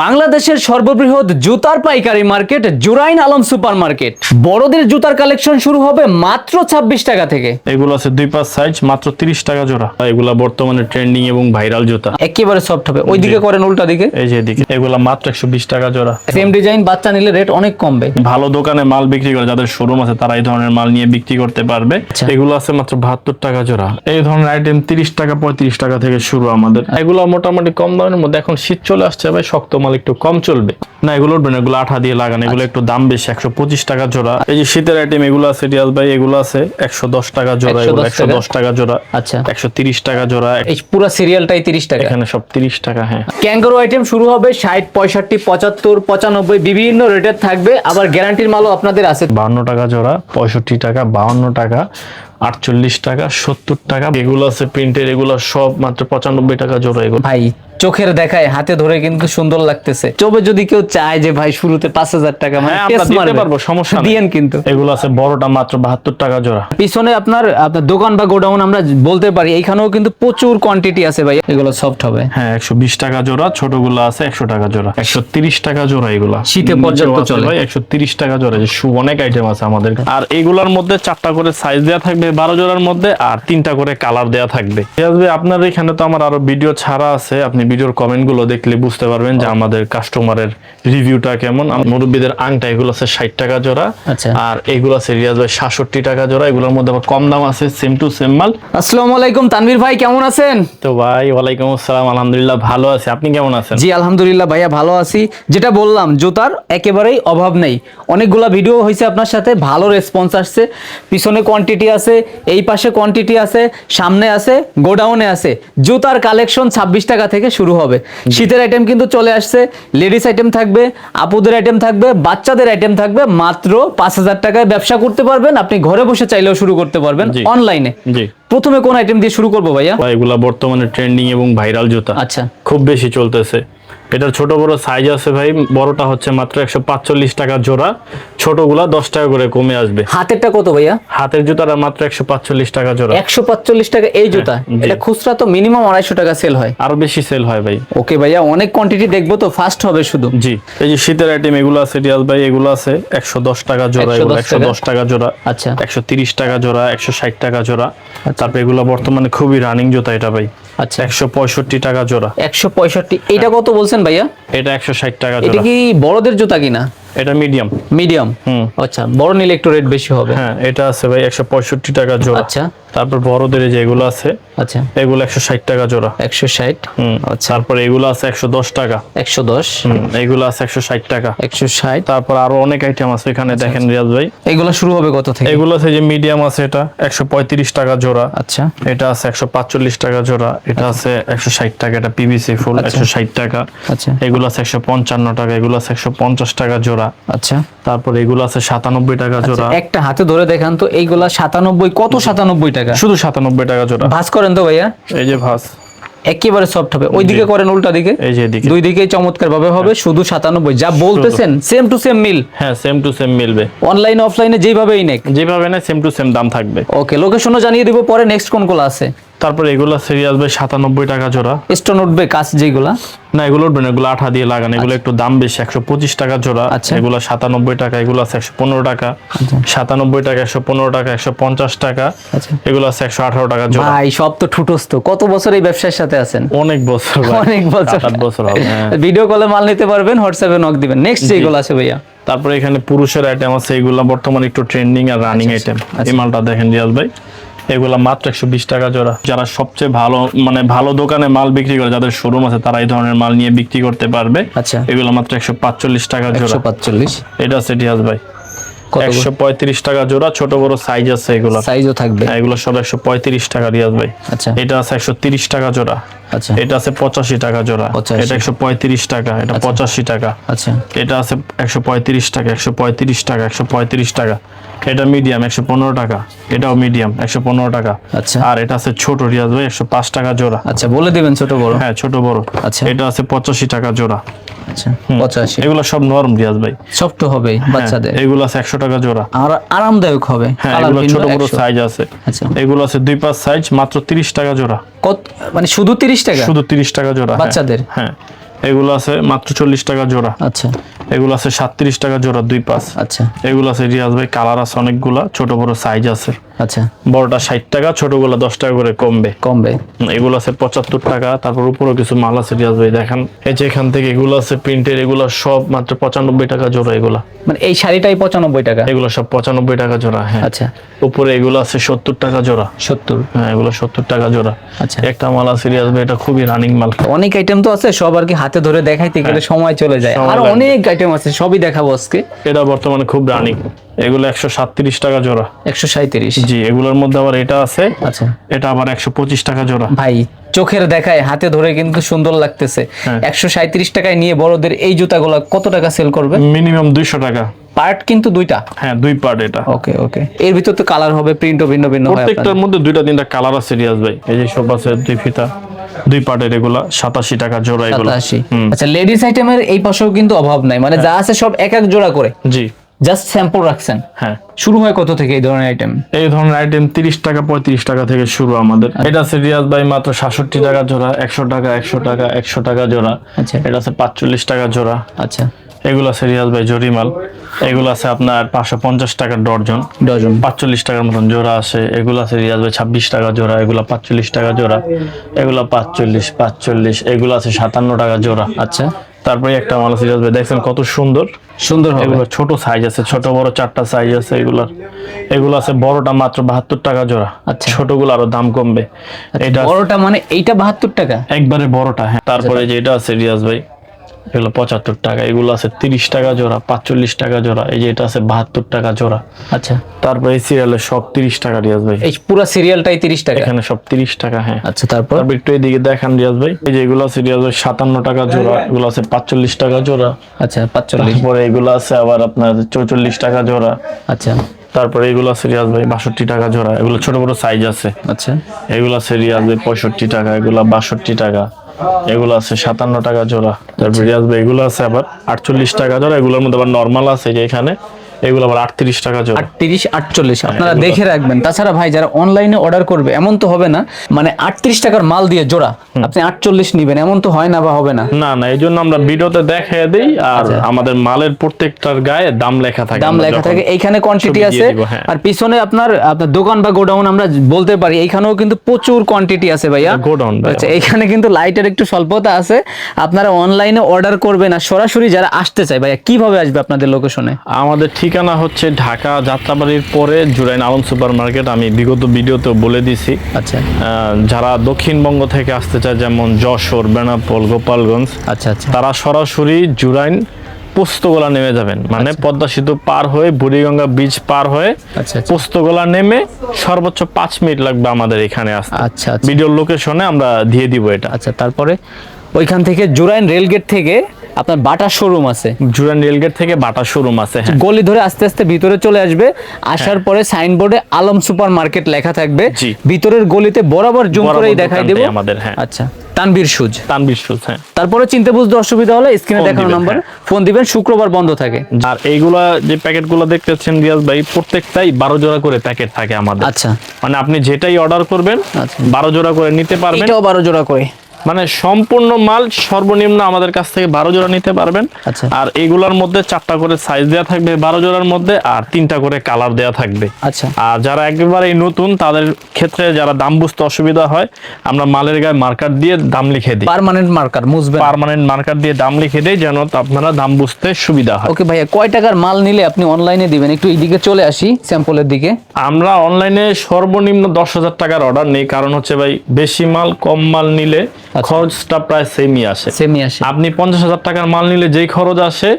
বাংলাদেশের সর্ববৃহৎ জুতার পাইকারি market Jurain Alam super market বড়দের জুতার কালেকশন শুরু হবে মাত্র ছাব্বিশ টাকা থেকে। এগুলো আছে দুই পাঁচ সাইজ মাত্র তিরিশ টাকা জোড়া। এগুলা বর্তমানে ট্রেন্ডিং এবং ভাইরাল জুতা। একেবারে সফট হবে। ওইদিকে করেন উল্টা দিকে। এই যে এদিকে। এগুলা মাত্র একশো বিশ টাকা জোড়া। সেম ডিজাইন বাচ্চা নিলে রেট অনেক কমবে। ভালো দোকানে মাল বিক্রি করে যাদের শোরুম আছে তারা এই ধরনের মাল নিয়ে বিক্রি করতে পারবে। আচ্ছা। এগুলো আছে মাত্র বাহাত্তর টাকা জোড়া। এই ধরনের আইটেম তিরিশ টাকা পঁয়ত্রিশ টাকা থেকে শুরু আমাদের। এগুলো মোটামুটি কম দামের মধ্যে এখন শীত চলে আসছে ভাই শক্ত মাল একটু কম চলবে। না এগুলো উঠবে না এগুলো আঠা দিয়ে লাগান এগুলো একটু দাম বেশি একশো পঁচিশ টাকা জোড়া। এই যে শীতের আইটেম এগুলো আছে রিয়াজ ভাই এগুলো আছে একশো দশ টাকা জোড়া এগুলো একশো দশ টাকা? জোড়া আচ্ছা। একশো তিরিশ টাকা জোড়া এই পুরো সিরিয়ালটাই তিরিশ টাকা। এখানে সব তিরিশ টাকা হ্যাঁ। ক্যাঙ্গারো আইটেম শুরু হবে ষাট পঁয়ষট্টি পঁচাত্তর পঁচানব্বই বিভিন্ন রেটের থাকবে। আবার গ্যারান্টির মালও আপনাদের আছে। বাহান্ন টাকা জোড়া পঁয়ষট্টি টাকা বাহান্ন টাকা আটচল্লিশ টাকা সত্তর টাকা। এগুলো আছে প্রিন্টের এগুলো সব মাত্র পঁচানব্বই টাকা জোড়া এগুলো। ভাই চোখের দেখায় হাতে ধরে কিন্তু সুন্দর লাগতেছে। তবে যদি কেউ চায় যে ভাই শুরুতে পাঁচ হাজার টাকা মানে হ্যাঁ, দিতে পারব, সমস্যা দিয়েন কিন্তু। এগুলো আছে বড়টা মাত্র বাহাত্তর টাকা জোড়া। পিছনে আপনার আপনার দোকান বা গোডাউন আমরা বলতে পারি এইখানেও কিন্তু প্রচুর কোয়ান্টিটি আছে ভাই। এগুলো সফট হবে। হ্যাঁ একশো বিশ টাকা জোড়া ছোটগুলো আছে একশো টাকা জোড়া। একশো তিরিশ টাকা জোড়া এগুলা। শীতে পর্যাপ্ত চলে। ভাই একশো তিরিশ টাকা জোড়া। যে শু অনেক আইটেম আছে আমাদের। আর এগুলোর মধ্যে চারটা করে সাইজ দেওয়া থাকবে বারো জোড়ার মধ্যে আর তিনটা করে কালার দেওয়া থাকবে। আপনার এখানে তো আমার আরও ভিডিও ছাড়া আছে আপনি ভিডিওর কমেন্টগুলো দেখলে বুঝতে পারবেন যে আমাদের কাস্টমারের রিভিউটা কেমন। মুরব্বীদের আংটা এগুলো আছে ষাট টাকা জোড়া। আচ্ছা। আর এগুলো আছে রিয়াজ ভাই সাতষট্টি টাকা জোড়া। এগুলোর মধ্যে আবার কম দাম আছে সেম টু সেম মাল। আসসালামু আলাইকুম তানভীর ভাই কেমন আছেন? তো ভাই ওয়ালাইকুম আসসালাম আলহামদুলিল্লাহ ভালো আছি। আপনি কেমন আছেন? জি আলহামদুলিল্লাহ ভাইয়া ভালো আছি। যেটা বললাম জুতার একেবারেই অভাব নেই। অনেকগুলা ভিডিও হয়েছে আপনার সাথে ভালো রেসপন্স আসছে। পিছনে কোয়ান্টিটি আছে এই পাশে কোয়ান্টিটি আছে সামনে আছে গোডাউনে আছে। জুতার কালেকশন ছাব্বিশ টাকা থেকে শুরু হবে। শীতের আইটেম কিন্তু চলে আসছে লেডিস আইটেম থাকবে আপুদের আইটেম থাকবে বাচ্চাদের আইটেম থাকবে মাত্র পাঁচ হাজার টাকায় ব্যবসা করতে পারবেন আপনি ঘরে বসে চাইলেও শুরু করতে পারবেন অনলাইনে প্রথমে কোন আইটেম দিয়ে শুরু করব ভাইয়া? ভাই, এগুলা বর্তমানে ট্রেন্ডিং এবং ভাইরাল জুতা। আচ্ছা। খুব বেশি চলতেছে। এটার ছোট বড় সাইজ আছে ভাই বড়টা হচ্ছে মাত্র একশো পাঁচচল্লিশ টাকা জোড়া। ছোটগুলা দশ টাকা করে কমে আসবে। হাতেরটা কত ভাইয়া? হাতের জুতাটা মাত্র একশো পাঁচচল্লিশ টাকা জোড়া। একশো পাঁচচল্লিশ টাকা এই জুতা? এটা খুচরা তো মিনিমাম আড়াইশো টাকা সেল হয়। আরও বেশি সেল হয় ভাই। ওকে ভাইয়া অনেক কোয়ান্টিটি দেখব তো ফাস্ট হবে শুধু। জি এই যে শীতের আইটেম এগুলো আছে রিয়াজ ভাই এগুলো আছে একশো দশ টাকা জোড়া এগুলো একশো দশ টাকা? জোড়া আচ্ছা। একশো তিরিশ টাকা জোড়া একশো ষাট টাকা জোড়া। তারপরে এগুলো বর্তমানে খুবই রানিং জুতা এটা ভাই। আচ্ছা। একশো পঁয়ষট্টি টাকা জোড়া। একশো পঁয়ষট্টি এইটা কত বলছেন? ভাইয়া? এটা একশো ষাট টাকা এটা কি বড়দের জুতা কিনা? এটা মিডিয়াম মিডিয়াম হুম। আচ্ছা বড় নিলে একটু রেট বেশি হবে। হ্যাঁ এটা আছে ভাই একশো পঁয়ষট্টি টাকা জোড়া। আচ্ছা। তারপর বড়দের এই যে এগুলো আছে আচ্ছা। এগুলো একশো ষাট টাকা জোড়া। একশো ষাট? হুম আচ্ছা। তারপর এগুলো আছে একশো দশ টাকা। একশো দশ? হুম এগুলো আছে একশো ষাট টাকা। একশো ষাট? তারপর আরও অনেক আইটেম আছে এখানে দেখেন রিয়াজ ভাই। এগুলো শুরু হবে কত থেকে? এগুলো আছে যে মিডিয়াম আছে এটা একশো পঁয়ত্রিশ টাকা জোড়া। আচ্ছা। এটা আছে একশো পাঁচচল্লিশ টাকা জোড়া। এটা আছে একশো ষাট টাকা এটা পিভিসি ফুল আচ্ছা। একশো ষাট টাকা। আচ্ছা। এগুলো আছে একশো পঞ্চান্ন টাকা এগুলো আছে একশো পঞ্চাশ টাকা জোড়া। আচ্ছা। তারপর এগুলো আছে সাতানব্বই টাকা জোড়া। একটা হাতে ধরে দেখান তো এইগুলা সাতানব্বই কত সাতানব্বই টাকা? শুধু সাতানব্বই টাকা জোড়া। ভাস করেন তো ভাইয়া। এই যে ভাস একেবারে সফট হবে। ওইদিকে করেন উল্টা দিকে। এই যে এদিকে। দুই দিকেই চমৎকার ভাবে হবে শুধু সাতানব্বই। যা বলতেছেন সেম টু সেম মিল হ্যাঁ সেম টু সেম মিলবে অনলাইন অফলাইনে যেভাবেই নেক। যেভাবে না সেম টু সেম দাম থাকবে। ওকে লোকেশনও জানিয়ে দিব পরে নেক্সট কোনগুলো আছে? তারপর এগুলো সিরিয়াস ভাই সাতানব্বই টাকা জোড়া। স্টোন উঠবে কাজ যেগুলা? না এগুলো উঠবে না এগুলো আঠা দিয়ে লাগান। এগুলো একটু দাম বেশি একশো পঁচিশ টাকা জোড়া। আচ্ছা। এগুলো সাতানব্বই টাকা এগুলো আছে একশো পনেরো টাকা। সাতানব্বই টাকা একশো পনেরো টাকা একশো পঞ্চাশ টাকা। আচ্ছা। এগুলো আছে একশো আঠারো টাকা জোড়া। ভাই সব তো ঠুটস্থ। কত বছর এই ব্যবসার সাথে আছেন? অনেক বছর অনেক বছর। সাত বছর হবে হ্যাঁ। ভিডিও কলে মাল নিতে পারবেন হোয়াটসঅ্যাপে নক দিবেন। নেক্সট যেগুলো আছে ভাইয়া। তারপরে এখানে পুরুষের আইটেম আছে এগুলো বর্তমানে একটু ট্রেন্ডিং আর রানিং আইটেম আচ্ছা। এই মালটা দেখেন রিয়াজ ভাই। এগুলা মাত্র একশো বিশ টাকা জোড়া। যারা সবচেয়ে ভালো মানে ভালো দোকানে মাল বিক্রি করে যাদের শোরুম আছে তারা এই ধরনের মাল নিয়ে বিক্রি করতে পারবে। আচ্ছা। এগুলো মাত্র একশো পাঁচচল্লিশ টাকা জোড়া। পাঁচচল্লিশ। এটা আছে রিয়াজ ভাই। একশো পঁয়ত্রিশ টাকা জোড়া ছোট বড় সাইজ আছে এগুলো। সাইজও থাকবে। এগুলো সব একশো পঁয়ত্রিশ টাকা রিয়াজ ভাই আচ্ছা। এটা আছে একশো তিরিশ টাকা জোড়া। আচ্ছা। এটা আছে পঁচাশি টাকা জোড়া। এটা একশো পঁয়ত্রিশ টাকা এটা পঁচাশি টাকা। আচ্ছা। এটা আছে একশো পঁয়ত্রিশ টাকা একশো পঁয়ত্রিশ টাকা একশো পঁয়ত্রিশ টাকা। এটা মিডিয়াম একশো পনেরো টাকা। এটাও মিডিয়াম একশো পনেরো টাকা। আচ্ছা। আর এটা আছে ছোট রিয়াজ ভাই একশো পাঁচ টাকা জোড়া। আচ্ছা বলে দিবেন ছোট বড়। হ্যাঁ ছোট বড়। আচ্ছা। এটা আছে পঁচাশি টাকা জোড়া। আচ্ছা পঁচাশি। এগুলো সব নরম রিয়াজ ভাই সব তো হবে বাচ্চাদের। হ্যাঁ, এগুলো আছে একশো টাকা জোড়া। আর আরামদায়ক হবে হ্যাঁ এগুলো ছোট বড় সাইজ আছে। আচ্ছা। এগুলো আছে দুই পাঁচ সাইজ মাত্র তিরিশ টাকা জোড়া। কত মানে শুধু তিরিশ টাকা? শুধু তিরিশ টাকা জোড়া হ্যাঁ। বাচ্চাদের? হ্যাঁ। এগুলো আছে মাত্র চল্লিশ টাকা জোড়া। আচ্ছা। এগুলো আছে সাতত্রিশ টাকা জোড়া দুই পাঁচ। আচ্ছা। এগুলো আছে রিয়াজ ভাই কালার আছে অনেকগুলা ছোট বড় সাইজ আছে। আচ্ছা। বড়টা ষাট টাকা ছোটগুলা দশ টাকা করে কমবে। কমবে। এগুলো আছে পঁচাত্তর টাকা তারপর উপরেও কিছু মাল আছে রিয়াজ ভাই দেখেন। এই যে এখান থেকে এগুলো আছে প্রিন্টের এগুলো সব মাত্র পঁচানব্বই টাকা জোড়া এগুলা। মানে এই শাড়িটাই পঁচানব্বই টাকা? এগুলো সব পঁচানব্বই টাকা জোড়া হ্যাঁ। আচ্ছা। উপরে এগুলো আছে সত্তর টাকা জোড়া। সত্তর। হ্যাঁ এগুলো সত্তর টাকা জোড়া। আচ্ছা। একটা মাল আছে রিয়াজ ভাই এটা খুবই রানিং মাল। অনেক আইটেম তো আছে সব আর কি হাতে ধরে দেখাইতে গেলে সময় চলে যায়। আর অনেক আইটেম আছে সবই দেখাবো আজকে। এটা বর্তমানে খুব রানিং। এগুলো একশো সাতত্রিশ টাকা জোড়া। একশো সাঁত্রিশ জি এগুলোর মধ্যে আবার এটা আছে। আচ্ছা। এটা আবার একশো পঁচিশ টাকা জোড়া। ভাই চোখের দেখায় হাতে ধরে কিন্তু সুন্দর লাগতেছে। হ্যাঁ। একশো সাঁত্রিশ টাকায় নিয়ে বড়দের এই জুতাগুলো কত টাকা সেল করবে? মিনিমাম দুইশো টাকা। পার্ট কিন্তু দুইটা? হ্যাঁ দুই পার্ট এটা। ওকে ওকে। এর ভিতর তো কালার হবে প্রিন্টও ভিন্ন ভিন্ন হয় প্রত্যেকটার মধ্যে দুইটা তিনটা কালার আছে রিয়াজ ভাই। এই যে সব আছে দুই ফিতা দুই পার্টের এগুলা সাতাশি টাকা জোড়া এগুলো। আচ্ছা লেডিস আইটেমের এই পাশেও কিন্তু অভাব নাই। মানে যা আছে সব এক এক জোড়া করে। জি। জাস্ট স্যাম্পল রাখছেন? হ্যাঁ। শুরু হয় কত থেকে এই ধরনের আইটেম এই ধরনের আইটেম তিরিশ টাকা পঁয়ত্রিশ টাকা থেকে শুরু আমাদের। এটা আছে রিয়াজ ভাই মাত্র সাতষট্টি টাকা জোড়া একশো টাকা একশো টাকা একশো টাকা জোড়া। আচ্ছা। এটা আছে পাঁচচল্লিশ টাকা জোড়া। আচ্ছা। এগুলো আছে রিয়াজ ভাই জরিমাল। এগুলো আছে আপনার পাঁচশো পঞ্চাশ টাকা ডর্জন। ডজন পাঁচচল্লিশ টাকার মতন জোড়া আছে। এগুলো আছে রিয়াজ ভাই ছাব্বিশ টাকা জোড়া। এগুলো পাঁচচল্লিশ টাকা জোড়া। এগুলো পাঁচচল্লিশ পাঁচচল্লিশ। এগুলো আছে সাতান্ন টাকা জোড়া। আচ্ছা। তারপরে একটা মাল সিরিজ আসবে ভাই দেখছেন কত সুন্দর। সুন্দর এগুলো ছোট সাইজ আছে ছোট বড় চারটা সাইজ আছে এগুলার। এগুলো আছে বড়টা মাত্র বাহাত্তর টাকা জোড়া। আচ্ছা। ছোটগুলো আরও দাম কমবে। এটা বড়টা মানে এইটা বাহাত্তর টাকা? একবারে বড়টা হ্যাঁ। তারপরে যে এটা আছে রিয়াজ ভাই এগুলো পঁচাত্তর টাকা এগুলো আছে তিরিশ টাকা জোড়া পাঁচচল্লিশ টাকা জোড়া এই যে এটা আছে বাহাত্তর টাকা জোড়া। আচ্ছা। তারপরে এই সিরিয়ালে সব তিরিশ টাকা রিয়াজ ভাই। এই পুরো সিরিয়ালটাই তিরিশ টাকা? এখানে সব তিরিশ টাকা হ্যাঁ। আচ্ছা তারপর? একটু এদিকে দেখান রিয়াজ ভাই। এই যে এগুলো আছে রিয়াজ ভাই সাতান্ন টাকা জোড়া এগুলো আছে পাঁচচল্লিশ টাকা জোড়া। আচ্ছা পাঁচচল্লিশ। তারপরে এগুলো আছে আবার আপনার চৌচল্লিশ টাকা জোড়া। আচ্ছা। তারপরে এগুলো আছে রিয়াজ ভাই বাষট্টি টাকা জোড়া। এগুলো ছোট বড় সাইজ আছে। আচ্ছা। এগুলো আছে রিয়াজ ভাই পঁয়ষট্টি টাকা এগুলো বাষট্টি টাকা। এগুলো আছে সাতান্ন টাকা জোড়া। তারপরে আসবে, এগুলো আছে আবার আটচল্লিশ টাকা জোড়া। এগুলোর মধ্যে আবার নর্মাল আছে যে এখানে। এগুলো আবার আটত্রিশ টাকা জোড়া। আটত্রিশ আটচল্লিশ আপনারা দেখে রাখবেন। তাছাড়া ভাই যারা অনলাইনে অর্ডার করবে এমন তো হবে না মানে আটত্রিশ টাকার মাল দিয়ে জোড়া আপনি আটচল্লিশ নিবেন এমন তো হয় না বা হবে না। না না এই জন্য আমরা ভিডিওতে দেখিয়ে দিই আর আমাদের মালের প্রত্যেকটার গায়ে দাম লেখা থাকে আচ্ছা। দাম লেখা থাকে এইখানে কোয়ান্টিটি আছে হ্যাঁ। আর পিছনে আপনার আপনার দোকান বা গোডাউন আমরা বলতে পারি এইখানেও কিন্তু প্রচুর কোয়ান্টিটি আছে ভাইয়া। গোডাউন আচ্ছা এইখানে কিন্তু লাইটের একটু স্বল্পতা আছে আপনারা অনলাইনে অর্ডার করবেন আর সরাসরি যারা আসতে চায় ভাইয়া কীভাবে আসবে আপনাদের লোকেশনে আমাদের ঠিকানা হচ্ছে ঢাকা যাত্রাবাড়ির পরে জুরাইন আলম সুপার মার্কেট আমি বিগত ভিডিওতে বলে দিছি। আচ্ছা। যারা দক্ষিণবঙ্গ থেকে আসতে চায় যেমন যশোর বেনাপোল গোপালগঞ্জ আচ্ছা আচ্ছা। তারা সরাসরি জুরাইন পোস্তগোলা নেমে যাবেন। মানে পদ্মা সেতু পার হয়ে বুড়িগঙ্গা বীজ পার হয়ে আচ্ছা আচ্ছা। পোস্তগোলা নেমে সর্বোচ্চ পাঁচ মিনিট লাগবে আমাদের এখানে আসতে। আচ্ছা আচ্ছা। ভিডিওর লোকেশনে আমরা দিয়ে দিব এটা। আচ্ছা তারপরে ওইখান থেকে জুরাইন রেলগেট থেকে আপনার বাটা শোরুম আছে। জুরাইন রেলগেট থেকে বাটা শোরুম আছে হ্যাঁ। গলি ধরে আস্তে আস্তে ভিতরে চলে আসবে। আসার পরে সাইনবোর্ডে আলম সুপার মার্কেট লেখা থাকবে। ভিতরের গলিতে বরাবর জুম করেই দেখাই দেব। আমাদের, হ্যাঁ। আচ্ছা তানবীর সুজ। তানবির সুজ হ্যাঁ। তারপরে চিনতে বুঝতে অসুবিধা হলে স্ক্রিনে দেখানো নাম্বার হ্যাঁ। ফোন দিবেন শুক্রবার বন্ধ থাকে। আর এইগুলা যে প্যাকেটগুলো দেখতেছেন রিয়াজ ভাই প্রত্যেকটাই বারো জোড়া করে প্যাকেট থাকে আমাদের। আচ্ছা। মানে আপনি যেটাই অর্ডার করবেন আচ্ছা। বারো জোড়া করে নিতে পারবেন। এটাও বারো জোড়া করে। মানে সম্পূর্ণ মাল সর্বনিম্ন আমাদের কাছ থেকে বারো জোড়া নিতে পারবেন। আচ্ছা। আর এইগুলোর মধ্যে চারটা করে সাইজ দেওয়া থাকবে বারো জোড়ার মধ্যে আর তিনটা করে কালার দেওয়া থাকবে। আচ্ছা। আর যারা একেবারে নতুন তাদের ক্ষেত্রে যারা দাম বুঝতে অসুবিধা হয় আমরা মালের গায়ে মার্কার দিয়ে দাম লিখে দিই। পার্মানেন্ট মার্কার মুছবেন পার্মানেন্ট মার্কার দিয়ে দাম লিখে দেই যেন আপনারা দাম বুঝতে সুবিধা হয়। ওকে ভাইয়া কয় টাকার মাল নিলে আপনি অনলাইনে দিবেন? একটু এইদিকে চলে আসি স্যাম্পলের দিকে। আমরা অনলাইনে সর্বনিম্ন দশ হাজার টাকার অর্ডার নেই কারণ হচ্ছে ভাই বেশি মাল কম মাল নিলে খরচটা প্রায় সেমই আসে। সেমই আসে। আপনি পঞ্চাশ হাজার টাকার মাল নিলে যেই খরচ আসে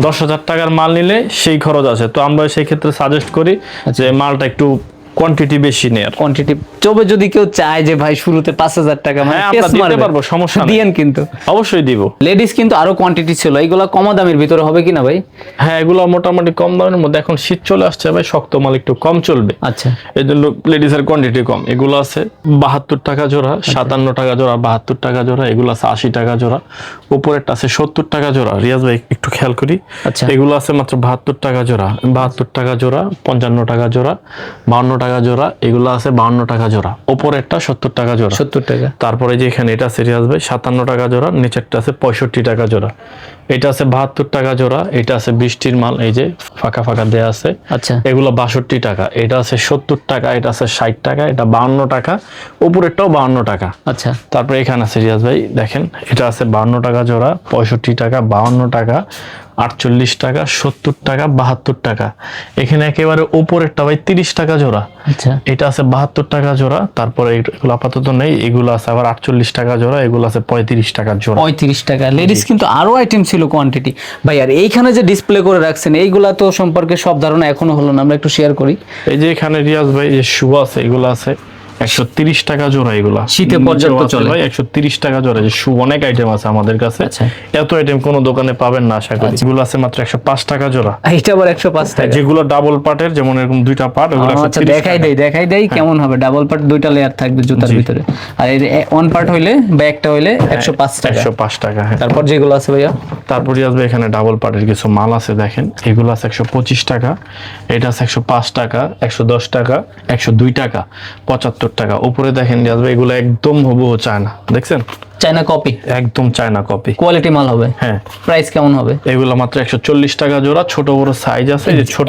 দশ হাজার টাকার মাল নিলে সেই খরচ আসে। তো আমরা সেই ক্ষেত্রে সাজেস্ট করি যে মালটা একটু কোয়ান্টিটি বেশি নেয়ার। কোয়ান্টিটি তবে যদি কেউ চায় যে ভাই শুরুতে পাঁচ হাজার টাকা মানে হ্যাঁ, আমরা test দিতে পারব, সমস্যা নেই। দিয়েন কিন্তু। অবশ্যই দিব। লেডিস কিন্তু আরও কোয়ান্টিটি ছিল। এইগুলা কম দামের ভিতরে হবে কিনা ভাই? হ্যাঁ এগুলো মোটামুটি কম দামের মধ্যে। এখন শীত চলে আসছে ভাই শক্ত মাল একটু কম চলবে। আচ্ছা। এই জন্য লেডিসের কোয়ান্টিটি কম। এগুলো আছে বাহাত্তর টাকা জোড়া সাতান্ন টাকা জোড়া বাহাত্তর টাকা জোড়া এগুলো আছে আশি টাকা জোড়া। উপরেরটা আছে সত্তর টাকা জোড়া। রিয়াজ ভাই একটু খেয়াল করি। আচ্ছা। এগুলো আছে মাত্র বাহাত্তর টাকা জোড়া। বাহাত্তর টাকা জোড়া পঞ্চান্ন টাকা জোড়া বাউন্ন টাকা জোড়া এগুলো আছে বাউন্ন টাকা জোড়া। একটা সত্তর টাকা জোড়া। সত্তর টাকা। তারপরে যে এখানে এটা সিরিয়াস আসবে সাতান্ন টাকা জোড়া নিচেরটা আছে পঁয়ষট্টি টাকা জোড়া। এটা আছে বাহাত্তর টাকা জোড়া এটা আছে বৃষ্টির মাল এই যে ফাঁকা ফাঁকা দেয়া আছে। আচ্ছা। এগুলো বাষট্টি টাকা এটা আছে সত্তর টাকা এটা আছে ষাট টাকা এটা বাউন্ন টাকা উপরেরটাও বাউন্ন টাকা। আচ্ছা। তারপরে এখানে আছে রিয়াজ ভাই দেখেন এটা আছে বাউন্ন টাকা জোড়া পঁয়ষট্টি টাকা বাউন্ন টাকা আটচল্লিশ টাকা সত্তর টাকা বাহাত্তর টাকা। এখানে একেবারে উপরেরটা ভাই তিরিশ টাকা জোড়া। আচ্ছা। এটা আছে বাহাত্তর টাকা জোড়া তারপরে এগুলো আপাতত নেই এগুলো আছে আবার আটচল্লিশ টাকা জোড়া এগুলো আছে পঁয়ত্রিশ টাকা জোড়া। পঁয়ত্রিশ টাকা। লেডিস কিন্তু আরও আইটেম ছিল কোয়ান্টিটি ভাই, আর এইখানে যে ডিসপ্লে করে রাখছেন, এইগুলা তো সম্পর্কে সব ধারণা এখনও হলো না, আমরা একটু শেয়ার করি। এই যে এখানে রিয়াজ ভাই যে শু আছে, এগুলো আছে। একশো তিরিশ টাকা জোড়া এগুলা। শীতে আছে চলে। ভাই একশো তিরিশ টাকা জোড়া। যে শু অনেক আইটেম আছে আমাদের কাছে। আচ্ছা। এত আইটেম কোনো দোকানে পাবেন না আশা করি। এগুলো আছে মাত্র একশো পাঁচ টাকা জোড়া। এইটা আবার একশো পাঁচ টাকা। যেগুলো ডাবল পার্টের যেমন এরকম দুইটা পার্ট ওগুলো আচ্ছা দেখাই। দেই দেখাই দেই কেমন হবে। ডাবল পার্ট দুইটা লেয়ার থাকবে জুতার ভিতরে। আর এই ওয়ান পার্ট হইলে বা একটা হইলে একশো পাঁচ টাকা। একশো পাঁচ টাকা হ্যাঁ। তারপর যেগুলো আছে ভাইয়া? তারপরে আসবে এখানে ডাবল পার্টের কিছু মাল আছে দেখেন। এগুলো আছে একশো পঁচিশ টাকা এটা আছে একশো পাঁচ টাকা একশো দশ টাকা একশো দুই টাকা পঁচাত্তর টাকা। উপরে দেখেন যে আসবে এগুলো একদম হবু চায় না। দেখছেন? চায়না কপি একদম চায়না কপি কোয়ালিটি মাল হবে। হ্যাঁ। প্রাইস কেমন হবে? এগুলো মাত্র 140 টাকা জোড়া ছোট বড় সাইজ আছে যে ছোট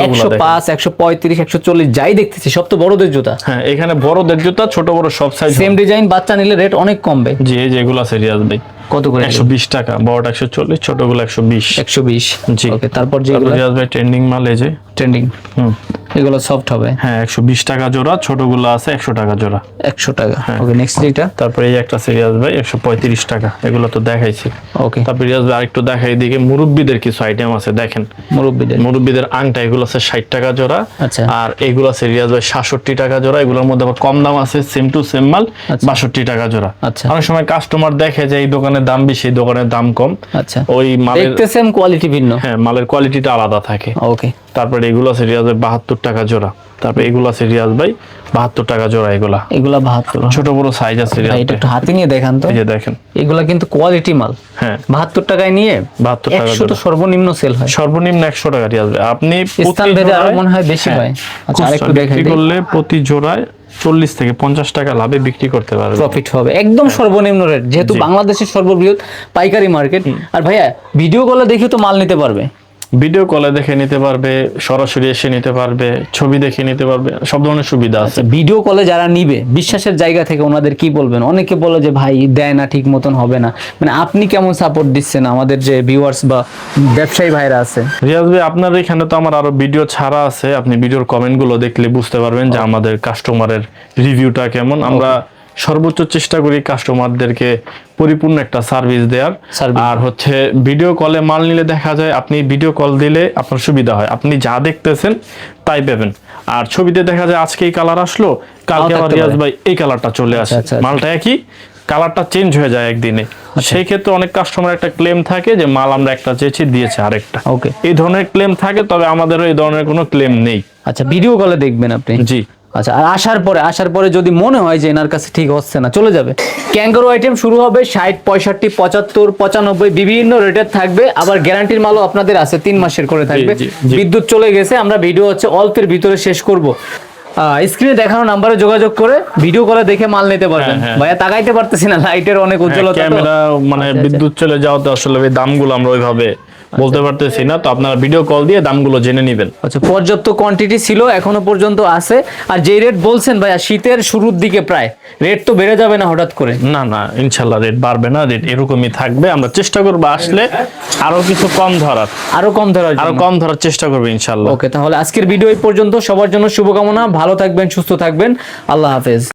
একশো পঁয়ত্রিশ একশো চল্লিশ যাই দেখতেছি সব তো বড়দের জুতা। হ্যাঁ এখানে বড়দের জুতা ছোট বড় সব সাইজ সেম ডিজাইন বাচ্চা নিলে রেট অনেক কমবে। জি এই যে এগুলো আছে রিয়াজ ভাই। কত করে 120 টাকা বড়টা 140 ছোটগুলো 120 120 জি। ওকে তারপর যেগুলো রিয়াজ ভাই ট্রেন্ডিং মাল এই যে। ট্রেন্ডিং হুম। এগুলো সফট হবে। হ্যাঁ 120 টাকা জোড়া ছোটগুলো আছে 100 টাকা জোড়া। 100 টাকা। হ্যাঁ। ওকে নেক্সট যেটা? তারপরে এই একটা সিরিয়াস ভাই 135 তিরিশ টাকা এগুলো তো দেখাইছি। ওকে তারপরে আসবে আরেকটু দেখাই দিকে মুরব্বীদের কিছু আইটেম আছে দেখেন। মুরব্বীদের? মুরব্বীদের আংটা এগুলো আছে ষাট টাকা জোড়া। আচ্ছা। আর এগুলো আছে রিয়াজ ভাই সাতষট্টি টাকা জোড়া এগুলোর মধ্যে আবার কম দাম আছে সেম টু সেম মাল আচ্ছা। বাষট্টি টাকা জোড়া। আচ্ছা। অনেক সময় কাস্টমার দেখে যে এই দোকানের দাম বেশি এই দোকানের দাম কম। আচ্ছা। ওই মালের সেম কোয়ালিটি ভিন্ন। হ্যাঁ মালের কোয়ালিটিটা আলাদা থাকে। ওকে তারপরে এগুলো আছে রিয়াজ ভাই বাহাত্তর টাকা জোড়া। তারপরে এগুলো আছে রিয়াজ ভাই বাহাত্তর টাকা জোড়া এগুলা। এগুলা বাহাত্তর। ছোট বড় সাইজ আছে এটা একটু হাতে নিয়ে দেখান তো। এই যে দেখেন। এগুলা কিন্তু কোয়ালিটি মাল। হ্যাঁ। বাহাত্তর টাকায় নিয়ে 72 টাকা তো সর্বনিম্ন সেল হয়। সর্বনিম্ন একশো টাকা রিয়াজ ভাই। আপনি স্থান ভেদে আরও মনে হয় বেশি হ্যাঁ, হয়। আচ্ছা আরেকটু দেখাই করলে প্রতি জোড়ায় চল্লিশ থেকে পঞ্চাশ টাকা লাভে বিক্রি করতে পারবে। প্রফিট হবে। একদম সর্বনিম্ন রেট যেহেতু হ্যাঁ। বাংলাদেশের সর্ববৃহৎ পাইকারি মার্কেট আর ভাইয়া ভিডিও কলে দেখে তো মাল নিতে পারবে। ভিডিও কলে দেখে নিতে পারবে সরাসরি এসে নিতে পারবে ছবি দেখে নিতে পারবে সব ধরনের সুবিধা আছে। ভিডিও কলে যারা নিবে বিশ্বাসের জায়গা থেকে ওনাদের কি বলবেন? অনেকে বলে যে ভাই দেয় না ঠিক মতন হবে না। মানে আপনি কেমন সাপোর্ট দিচ্ছেন আমাদের যে ভিউয়ার্স বা ব্যবসায়ী ভাইরা আছে? রিয়াজ ভাই আপনার এখানে তো আমার আরও ভিডিও ছাড়া আছে। আপনি ভিডিওর কমেন্টগুলো দেখলে বুঝতে পারবেন যে আমাদের কাস্টমারের রিভিউটা কেমন। আমরা সর্বোচ্চ চেষ্টা করি কাস্টমারদেরকে পরিপূর্ণ একটা সার্ভিস দেওয়ার আর হচ্ছে ভিডিও কলে মাল নিলে দেখা যায় আপনি ভিডিও কল দিলে আপনার সুবিধা হয়। আপনি যা দেখতেছেন তাই পাবেন। আর ছবিতে দেখা যায় আজকে এই কালার আসলো কালকে আবার রিয়াজ ভাই। এই কালারটা চলে আসে। আচ্ছা, আচ্ছা। মালটা একই কালারটা চেঞ্জ হয়ে যায় একদিনে। সেই ক্ষেত্রে অনেক কাস্টমার একটা ক্লেম থাকে যে মাল আমরা একটা চেয়েছি দিয়েছে আরেকটা। ওকে এই ধরনের ক্লেম থাকে তবে আমাদের এই ধরনের কোনো ক্লেম নেই। আচ্ছা ভিডিও কলে দেখবেন আপনি। জি। আচ্ছা আর আসার পরে আসার পরে যদি মনে হয় যে এনার কাছে ঠিক হচ্ছে না চলে যাবে ক্যাঙ্গারো আইটেম শুরু হবে ষাট পঁয়ষট্টি পঁচাত্তর পঁচানব্বই বিভিন্ন রেটের থাকবে আবার গ্যারান্টির মালও আপনাদের আছে তিন মাসের করে থাকবে। বিদ্যুৎ চলে গেছে আমরা ভিডিও হচ্ছে অল্পের ভিতরে শেষ করব স্ক্রিনে দেখানো নাম্বারে যোগাযোগ করে ভিডিও করে দেখে মাল নিতে পারবেন হ্যাঁ, হ্যাঁ। ভাইয়া তাকাইতে পারতেছি না লাইটের অনেক উজ্জ্বলতা তো। ক্যামেরা মানে আচ্ছা, বিদ্যুৎ চলে যাওয়াতে আসলে দামগুলো আমরা ওইভাবে বলতে পারতেছি না তো আপনারা ভিডিও কল দিয়ে দামগুলো জেনে নেবেন। আচ্ছা পর্যাপ্ত কোয়ান্টিটি ছিল এখনও পর্যন্ত আছে। আর যে রেট বলছেন ভাইয়া শীতের শুরুর দিকে প্রায় রেট তো বেড়ে যাবে না হঠাৎ করে? না না ইনশাল্লাহ রেট বাড়বে না রেট এরকমই থাকবে। আমরা চেষ্টা করব আসলে আরও কিছু কম ধরার। আরও কম ধরার আরও কম ধরার চেষ্টা করব ইনশাল্লাহ। ওকে তাহলে আজকের ভিডিও এই পর্যন্ত। সবার জন্য শুভকামনা। ভালো থাকবেন সুস্থ থাকবেন। আল্লাহ হাফেজ।